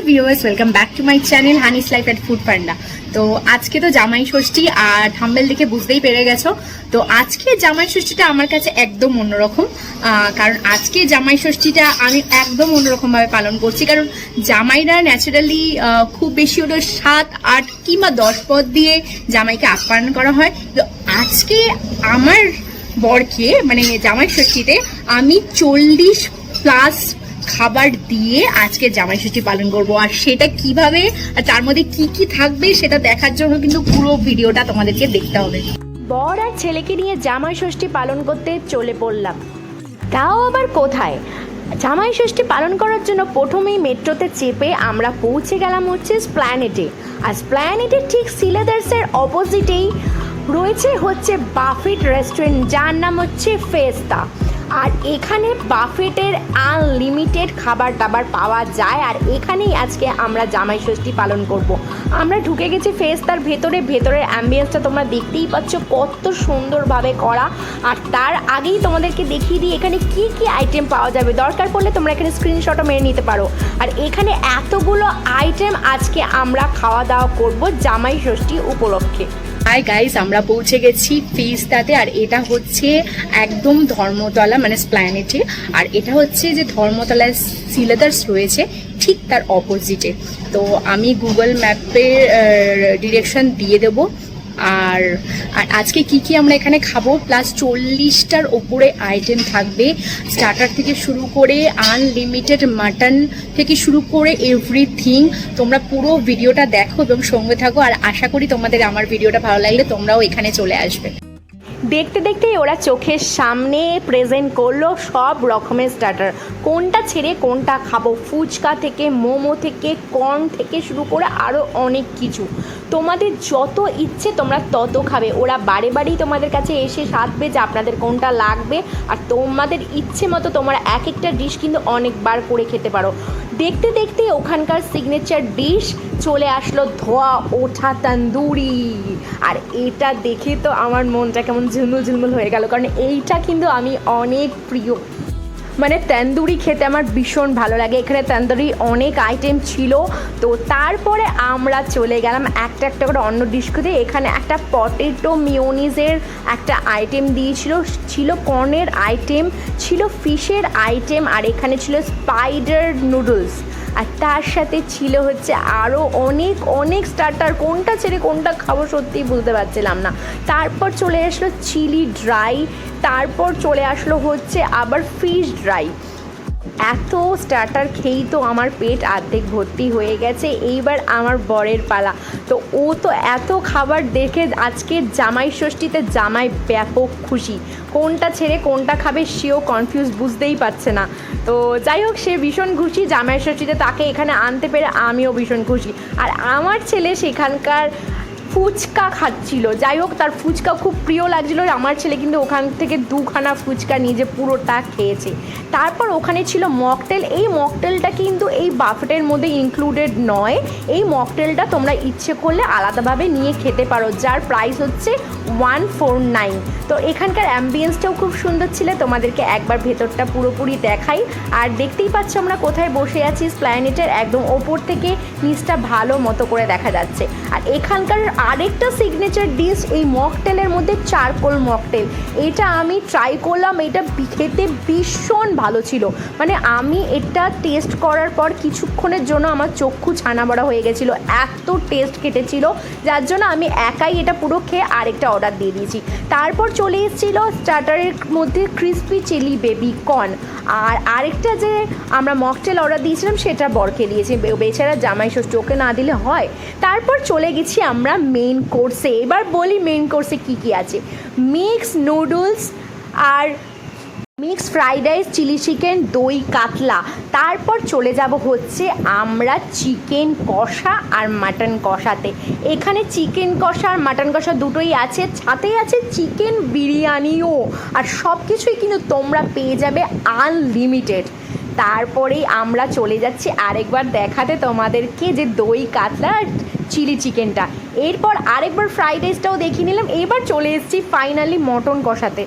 Hello viewers, welcome back to my channel honey's life at Foodpanda. তো আজকে তো জামাই ষষ্ঠী আর থাম্বেল দেখে বুঝতেই পেরে গেছো। তো আজকে জামাই ষষ্ঠীটা আমার কাছে একদম অন্যরকম। কারণ আজকে জামাই ষষ্ঠীটা আমি একদম অন্যরকম ভাবে পালন করছি। কারণ জামাইরা ন্যাচারালি খুব বেশি হলো সাত, আট কিংবা দশ পদ দিয়ে জামাইকে আপ্যায়ন করা হয়। তো আজকে আমার বরকে মানে জামাই ষষ্ঠীতে আমি চল্লিশ প্লাস খাবার দিয়ে আজকে জামাই ষষ্ঠী পালন করব। আর সেটা কীভাবে আর তার মধ্যে কি কি থাকবে সেটা দেখার জন্য কিন্তু পুরো ভিডিওটা তোমাদেরকে দেখতে হবে। বর আর ছেলেকে নিয়ে জামাই ষষ্ঠী পালন করতে চলে পড়লাম। তাও আবার কোথায়? জামাই ষষ্ঠী পালন করার জন্য প্রথমেই মেট্রোতে চেপে আমরা পৌঁছে গেলাম হচ্ছে স্প্ল্যানেটে। আর স্প্ল্যানেটের ঠিক সিলেদার্সের অপোজিটেই রয়েছে হচ্ছে বাফেট রেস্টুরেন্ট যার নাম হচ্ছে ফেস্তা। আর এখানে বাফেটের আনলিমিটেড খাবার দাবার পাওয়া যায়। আর এখানেই আজকে আমরা জামাই ষষ্ঠী পালন করব। আমরা ঢুকে গেছি ফেস তার ভেতরে, ভেতরের অ্যাম্বিয়েন্সটা তোমরা দেখতেই পাচ্ছ, কত সুন্দরভাবে করা। আর তার আগেই তোমাদেরকে দেখিয়ে দিই, এখানে কি কি আইটেম পাওয়া যাবে। দরকার পড়লে তোমরা এখানে স্ক্রিনশটও মেরে নিতে পারো। আর এখানে এতগুলো আইটেম আজকে আমরা খাওয়া দাওয়া করব জামাই ষষ্ঠী উপলক্ষে। হাই গাইস আমরা পৌঁছে গেছি ফিস্তাতে আর এটা হচ্ছে একদম ধর্মতলা মানে স্প্ল্যানেটে আর এটা হচ্ছে যে ধর্মতলায় সিলেদার্স রয়েছে, ঠিক তার অপোজিটে তো আমি গুগল ম্যাপের ডিরেকশন দিয়ে দেবো। আর আর আজকে কি কি আমরা এখানে খাব? প্লাস চল্লিশটার ওপরে আইটেম থাকবে। স্টার্টার থেকে শুরু করে আনলিমিটেড মাটন থেকে শুরু করে এভরিথিং তোমরা পুরো ভিডিওটা দেখো এবং সঙ্গে থাকো। আর আশা করি তোমাদের আমার ভিডিওটা ভালো লাগলে তোমরাও এখানে চলে আসবে। দেখতে দেখতেই ওরা চোখের সামনে প্রেজেন্ট করল সব রকমের স্টার্টার কোনটা ছেড়ে কোনটা খাব? ফুচকা থেকে, মোমো থেকে কর্ন থেকে শুরু করে আরও অনেক কিছু। তোমাদের যত ইচ্ছে তোমরা তত খাবে। ওরা বারে বারেই তোমাদের কাছে এসে সাধবে যে আপনাদের কোনটা লাগবে। আর তোমাদের ইচ্ছে মতো তোমরা এক একটা ডিশ কিন্তু অনেকবার করে খেতে পারো। দেখতে দেখতে ওখানকার সিগনেচার ডিশ চলে আসলো ধোয়া, ওঠা, তন্দুরি। আর এটা দেখে তো আমার মনটা কেমন ঝুলমুল ঝুলমুল হয়ে গেল। কারণ এইটা কিন্তু আমি অনেক প্রিয়। মানে তন্দুরি খেতে আমার ভীষণ ভালো লাগে। এখানে তন্দুরি অনেক আইটেম ছিল। তো তারপরে আমরা চলে গেলাম একটা একটা করে অন্য ডিশ খেতে এখানে একটা পটেটো মিওনিজের একটা আইটেম দিয়েছিল। ছিল কর্নের আইটেম ছিল ফিশের আইটেম আর এখানে ছিল স্পাইডার নুডলস আর তার সাথে ছিল হচ্ছে আরও অনেক অনেক স্টার্টার কোনটা ছেড়ে কোনটা খাব সত্যিই বুঝতে পারছিলাম না। তারপর চলে আসলো চিলি ড্রাই তারপর চলে আসলো হচ্ছে আবার ফিশ ড্রাই এত স্টার্টার খেয়েই তো আমার পেট অর্ধেক ভর্তি হয়ে গেছে, এইবার আমার বরের পালা। তো ও তো এত খাবার দেখে আজকে জামাই ষষ্ঠীতে জামাই ব্যাপক খুশি। কোনটা ছেড়ে কোনটা খাবে সেও কনফিউজ বুঝতেই পারছে না। তো যাই হোক, সে ভীষণ খুশি, জামাই ষষ্ঠীতে তাকে এখানে আনতে পেরে আমিও ভীষণ খুশি। আর আমার ছেলে সেখানকার ফুচকা খাচ্ছিল। যাই হোক, তার ফুচকা খুব প্রিয় লাগছিল। আমার ছেলে কিন্তু ওখান থেকে দুখানা ফুচকা নিজে পুরোটা খেয়েছে। তারপর ওখানে ছিল মকটেল। এই মকটেলটা কিন্তু এই বাফেটের মধ্যে ইনক্লুডেড নয়। এই মকটেলটা তোমরা ইচ্ছে করলে আলাদাভাবে নিয়ে খেতে পারো, যার প্রাইস হচ্ছে ওয়ান ফোর নাইন তো এখানকার অ্যাম্বিয়েন্সটাও খুব সুন্দর ছিল। তোমাদেরকে একবার ভেতরটা পুরোপুরি দেখাই। আর দেখতেই পাচ্ছ আমরা কোথায় বসে আছি। প্ল্যানেটের একদম ওপর থেকে নিচটা ভালো মতো করে দেখা যাচ্ছে। আর এখানকার আরেকটা সিগনেচার ডিশ এই মকটেলের মধ্যে চারকোল মকটেল এটা আমি ট্রাই করলাম, এটা খেতে ভীষণ ভালো ছিল। মানে আমি এটা টেস্ট করার পর কিছুক্ষণের জন্য আমার চক্ষু ছানা বড়া হয়ে গেছিল, এত টেস্ট কেটেছিল, যার জন্য আমি একাই এটা পুরো খেয়ে আরেকটা অর্ডার দিয়ে দিয়েছি। তারপর চলে এসেছিল স্টার্টারের মধ্যে ক্রিস্পি চিলি বেবি কর্ন আর আরেকটা যে আমরা মকটেল অর্ডার দিয়েছিলাম, সেটা বরকে দিয়েছি। বেচারা জামাই ষষ্ঠী ওকে না দিলে হয়। তারপর চলে গেছি আমরা মেন কোর্সে এবার বলি মেন কোর্সে কি কি আছে। মিক্স নুডলস আর mix fried rice chilli chicken দই, কাতলা। তারপর চলে যাব হচ্ছে আমরা চিকেন কষা আর মাটন কষাতে। এখানে চিকেন কষা আর মাটন কষা দুটোই আছে। সাথেই আছে চিকেন বিরিয়ানিও। আর সব কিছুই কিন্তু তোমরা পেয়ে যাবে আনলিমিটেড তারপরেই আমরা চলে যাচ্ছি আরেকবার দেখাতে তোমাদেরকে যে দই কাতলা আর চিলি চিকেনটা। এরপর আরেকবার ফ্রাইড রাইসটাও দেখিয়ে নিলাম। এবার চলে এসেছি ফাইনালি মটন কষাতে।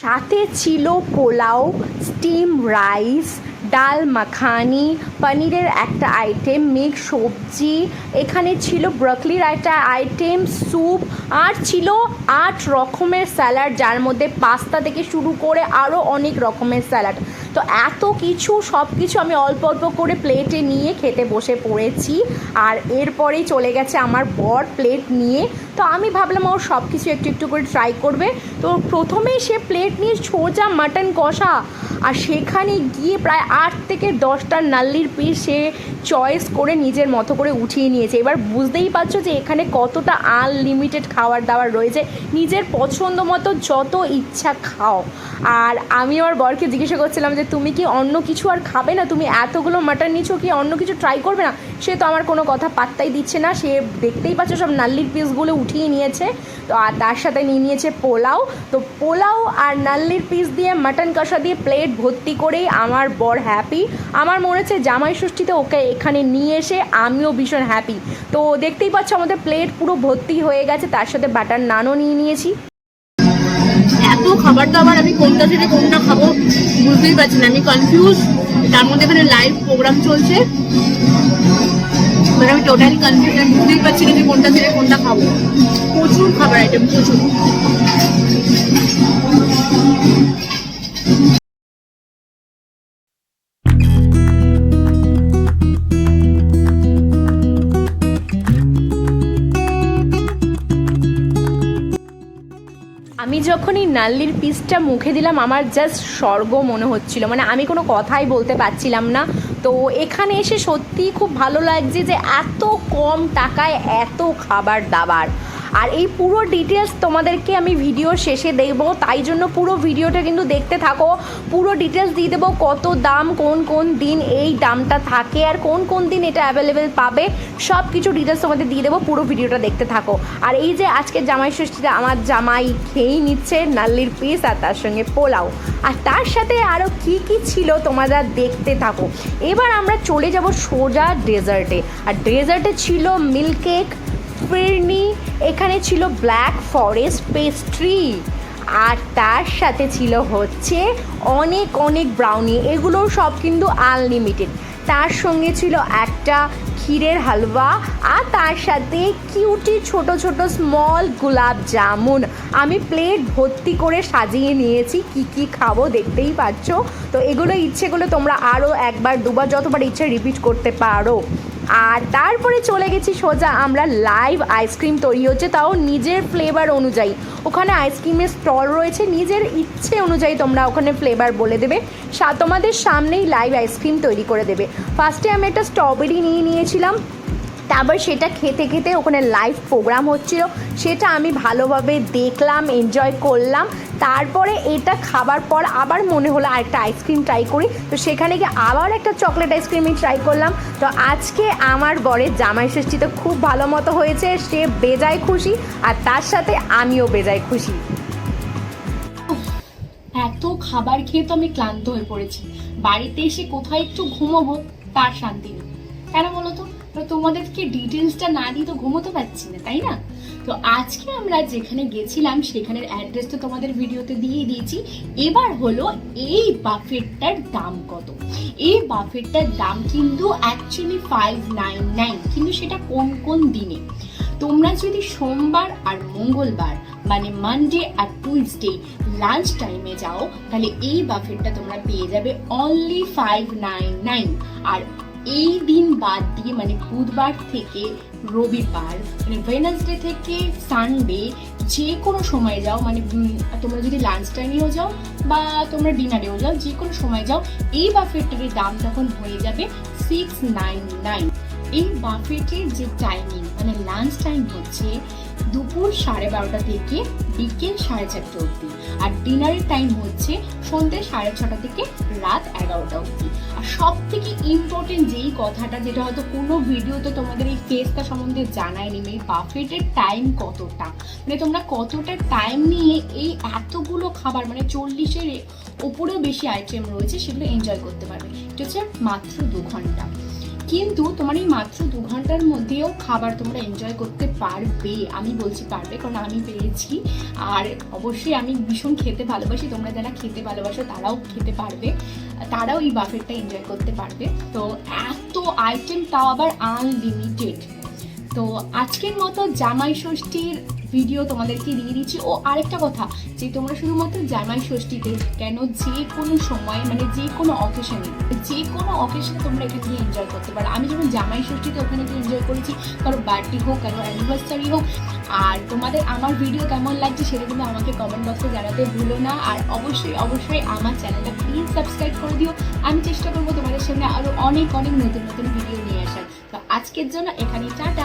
সাথে ছিল পোলাও স্টিম রাইস ডাল মাখানি, পনিরের একটা আইটেম মিক্স সবজি, এখানে ছিল ব্রকলির একটা আইটেম স্যুপ আর ছিল আট রকমের স্যালাড যার মধ্যে পাস্তা থেকে শুরু করে আরও অনেক রকমের স্যালাড তো এত কিছু, সব কিছু আমি অল্প অল্প করে প্লেটে নিয়ে খেতে বসে পড়েছি। আর এরপরেই চলে গেছে আমার বর প্লেট নিয়ে। তো আমি ভাবলাম ওর সব কিছু একটু একটু করে ট্রাই করবে। তো প্রথমেই সে প্লেট নিয়ে সোজা মাটন কষা। আর সেখানে গিয়ে প্রায় আট থেকে দশটা নাল্লির পিস সে চয়েস করে নিজের মতো করে উঠিয়ে নিয়েছে। এবার বুঝতেই পারছ যে এখানে কতটা আনলিমিটেড খাবার দাবার রয়েছে। নিজের পছন্দ মতো যত ইচ্ছা খাও। আর আমি আমার বরকে জিজ্ঞাসা করছিলাম যে, তুমি কি অন্য কিছু আর খাবে না? তুমি এতগুলো মাটন নিচ্ছ কি অন্য কিছু ট্রাই করবে না? সে তো আমার কোনো কথা পাত্তাই দিচ্ছে না। সে দেখতেই পাচ্ছ সব নাল্লির পিসগুলো উঠিয়ে নিয়েছে। তো আর তার সাথে নিয়ে নিয়েছে পোলাও। তো পোলাও আর নাল্লির পিস দিয়ে মাটন কষা দিয়ে প্লেট ভর্তি করেই আমার বর হ্যাপি আমার মনে হচ্ছে জামাই ষষ্ঠীতে ওকে এখানে নিয়ে এসে আমিও ভীষণ হ্যাপি তো দেখতেই পাচ্ছ আমাদের প্লেট পুরো ভর্তি হয়ে গেছে, তার সাথে বাটার নানও নিয়ে নিয়েছি। এত খাবার দাবার, আমি কোনটা থেকে কোনটা খাব বুঝতেই পারছি না, আমি কনফিউজ তার মধ্যে এখানে লাইভ প্রোগ্রাম চলছে। মানে আমি টোটালি কনফিউজ আমি বুঝতেই পারছি না যে কোনটা থেকে কোনটা খাব। প্রচুর খাবার আইটেম প্রচুর। নাল্লির পিসটা মুখে দিলাম, আমার জাস্ট স্বর্গ মনে হচ্ছিল। মানে আমি কোনো কথাই বলতে পারছিলাম না। তো এখানে এসে সত্যিই খুব ভালো লাগছে যে এত কম টাকায় এত খাবার দাবার। আর এই পুরো ডিটেলস তোমাদেরকে আমি ভিডিও শেষে দেবো, তাই জন্য পুরো ভিডিওটা কিন্তু দেখতে থাকো। পুরো ডিটেলস দিয়ে দেবো কত দাম, কোন কোন দিন এই দামটা থাকে আর কোন কোন দিন এটা অ্যাভেলেবেল পাবে সব কিছু ডিটেলস তোমাদের দিয়ে দেবো, পুরো ভিডিওটা দেখতে থাকো। আর এই যে আজকে জামাই ষষ্ঠীতে আমার জামাই খেয়েই নিচ্ছে, নাল্লির পিস আর তার সঙ্গে পোলাও। আর তার সাথে আরও কি কি ছিল তোমরা দেখতে থাকো। এবার আমরা চলে যাব সোজা ডেজার্টে আর ডেজার্টে ছিল মিল্ক কেক ফিরনি, এখানে ছিল ব্ল্যাক ফরেস্ট পেস্ট্রি। আর তার সাথে ছিল হচ্ছে অনেক অনেক ব্রাউনি এগুলো সব কিন্তু আনলিমিটেড তার সঙ্গে ছিল একটা ক্ষীরের হালুয়া, আর তার সাথে কিউটি ছোট ছোট স্মল গোলাপ জামুন। আমি প্লেট ভর্তি করে সাজিয়ে নিয়েছি, কি কি খাব দেখতেই পাচ্ছ? তো এগুলো ইচ্ছে করলে তোমরা আরও একবার, দুবার, যতবার ইচ্ছে রিপিট করতে পারো। আর তারপরে চলে গেছি সোজা, আমরা লাইভ আইসক্রিম তৈরি হচ্ছে, তাও নিজের ফ্লেভার অনুযায়ী। ওখানে আইসক্রিমের স্টল রয়েছে, নিজের ইচ্ছে অনুযায়ী তোমরা ওখানে ফ্লেভার বলে দেবে। তোমাদের সামনেই লাইভ আইসক্রিম তৈরি করে দেবে। ফার্স্টে আমি একটা স্ট্রবেরি নিয়ে নিয়েছিলাম। তারপর সেটা খেতে খেতে ওখানে লাইভ প্রোগ্রাম হচ্ছিল। সেটা আমি ভালোভাবে দেখলাম এনজয় করলাম। তারপরে এটা খাবার পর আবার মনে হলো আরেকটা আইসক্রিম ট্রাই করি। তো সেখানে গিয়ে আবার একটা চকলেট আইসক্রিমই ট্রাই করলাম। তো আজকে আমার বরের জামাই ষষ্ঠী তো খুব ভালো মতো হয়েছে, সে বেজায় খুশি আর তার সাথে আমিও বেজায় খুশি। এত খাবার খেয়ে তো আমি ক্লান্ত হয়ে পড়েছি। বাড়িতে এসে কোথায় একটু ঘুমোবো, তার শান্তি নেই। কেন বলো তো? তো তোমাদেরকে ডিটেলসটা না দিয়ে তো ঘুমোতে পারছি না, তাই না? তো আজকে আমরা যেখানে গেছিলাম, সেখানের অ্যাড্রেস তো তোমাদের ভিডিওতে দিয়ে দিয়েছি। এবার হলো এই বাফেটটার দাম কত? এই বাফেটটার দাম কিন্তু অ্যাকচুয়ালি ফাইভ নাইন নাইন কিন্তু সেটা কোন কোন দিনে? তোমরা যদি সোমবার আর মঙ্গলবার মানে মানডে আর টুইসডে লাঞ্চ টাইমে যাও, তাহলে এই বাফেটটা তোমরা পেয়ে যাবে অনলি ফাইভ নাইন নাইন আর এই দিন বাদ দিয়ে মানে বুধবার থেকে রবিবার মানে ওয়েনাসডে থেকে সানডে যে কোনো সময় যাও মানে তোমরা যদি লাঞ্চ টাইমেও যাও বা তোমরা ডিনারেও যাও, যে কোনো সময় যাও, এই বাফেটটার দাম তখন হয়ে যাবে সিক্স নাইন নাইন এই বাফেটের যে টাইমিং মানে লাঞ্চ টাইম হচ্ছে দুপুর সাড়ে বারোটা থেকে বিকেল সাড়ে চারটে অবধি। আর ডিনারের টাইম হচ্ছে সন্ধ্যে সাড়ে ছটা থেকে রাত এগারোটা অবধি। আর সব থেকে ইম্পর্টেন্ট যেই কথাটা, যেটা হয়তো কোনো ভিডিওতে তোমাদের এই ফেসটা সম্বন্ধে জানায়নি এই বাফেটের টাইম কতটা? মানে তোমরা কতটা টাইম নিয়ে এই এতগুলো খাবার মানে চল্লিশের ওপরেও বেশি আইটেম রয়েছে, সেগুলো এনজয় করতে পারবে। এটা হচ্ছে মাত্র দু ঘণ্টা। কিন্তু তোমার এই মাত্র দু ঘণ্টার মধ্যেও খাবার তোমরা এনজয় করতে পারবে। আমি বলছি পারবে কারণ আমি পেরেছি আর অবশ্যই আমি ভীষণ খেতে ভালোবাসি। তোমরা যারা খেতে ভালোবাসো তারাও খেতে পারবে। তারাও এই বাফেটটা এনজয় করতে পারবে। তো এত আইটেম তাও আবার আনলিমিটেড তো আজকের মতো জামাই ষষ্ঠীর ভিডিও তোমাদেরকে দিয়ে দিচ্ছি। ও আরেকটা কথা, যে তোমরা শুধুমাত্র জামাই ষষ্ঠীতে কেন যে কোনো সময় মানে যে কোনো অকেশনে যে কোনো অকেশনে তোমরা এটা গিয়ে এনজয় করতে পারো। আমি যেমন জামাই ষষ্ঠীতে ওখানে গিয়ে এনজয় করেছি, কারও বার্থডে হোক, কারও অ্যানিভার্সারি হোক, আর তোমাদের আমার ভিডিও কেমন লাগছে সেটা কিন্তু আমাকে কমেন্ট বক্সে জানাতে ভুলো না। আর অবশ্যই অবশ্যই আমার চ্যানেলটা প্লিজ সাবস্ক্রাইব করে দিও। আমি চেষ্টা করব তোমাদের সামনে আরও অনেক অনেক নতুন নতুন ভিডিও নিয়ে আসার। তো আজকের জন্য এখানেই, টাটা।